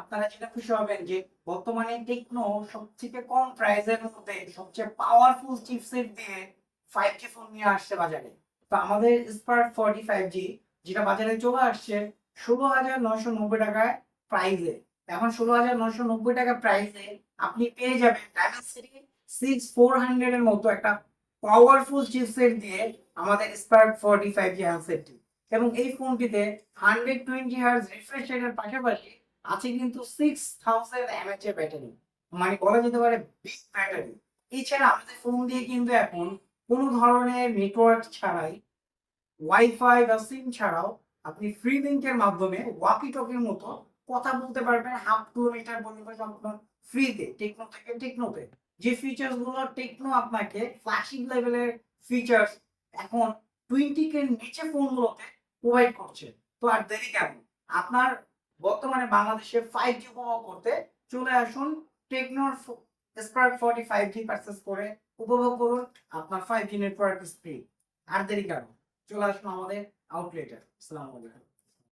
আপনারা যেটা খুশি হবেন যে বর্তমানে টেকনো সবথেকে কম প্রাইসের মধ্যে সবচেয়ে পাওয়ারফুল চিপসেট দিয়ে ফাইভ জি ফোন নিয়ে আসছে বাজারে। তো আমাদের স্পার্ক ফর্টি ফাইভ জি যেটা বাজারে চলে আসছে ষোলো হাজার নয়শো নব্বই টাকায় প্রাইসে এখন ষোলো হাজার নয়শো নব্বই টাকা প্রাইসে আপনি পেয়ে যাবেন ডায়মেন্সিটি সিক্স ফোর হান্ড্রেড এর মতো একটা পাওয়ারফুল চিপসেট দিয়ে আমাদের স্পার্ক ফর্টি ফাইভ জি হ্যান্ডসেটটি এবং এই ফোনটিতে হান্ড্রেড টোয়েন্টি হার্জ রিফ্রেশ রেটের পাশাপাশি আছে কিন্তু সিক্স থাউজেন্ড এমএচ এর ব্যাটারি মানে বলা যেতে পারে বিগ ব্যাটারি এছাড়া আমাদের ফোন দিয়ে কিন্তু এখন কোনো ধরনের নেটওয়ার্ক ছাড়াই ওয়াইফাই বা সিম ছাড়াও আপনি ফ্রি লিঙ্কের মাধ্যমে ওয়াকি টকির মতো কথা বলতে পারবেন হাফ কিলোমিটার পর্যন্ত সম্পূর্ণ ফ্রিতে টেকনো থেকে টেকনোতে যে ফিচার্সগুলো টেকনো আপনাকে ফ্ল্যাশিং লেভেলের ফিচার্স এখন টোয়েন্টি কে নিচে ফোনগুলোতে প্রোভাইড করছে। তো আর দেরি কেন? আপনার বর্তমানে বাংলাদেশে ফাইভ জি উপভোগ করতে চলে আসুন টেকনোর Spark forty five G purchase করে উপভোগ করুন আপনার ফাইভ জি নেটওয়ার্ক স্পিড আর দেরি কেন? চলে আসুন আমাদের আউটলেটে আসসালামু আলাইকুম।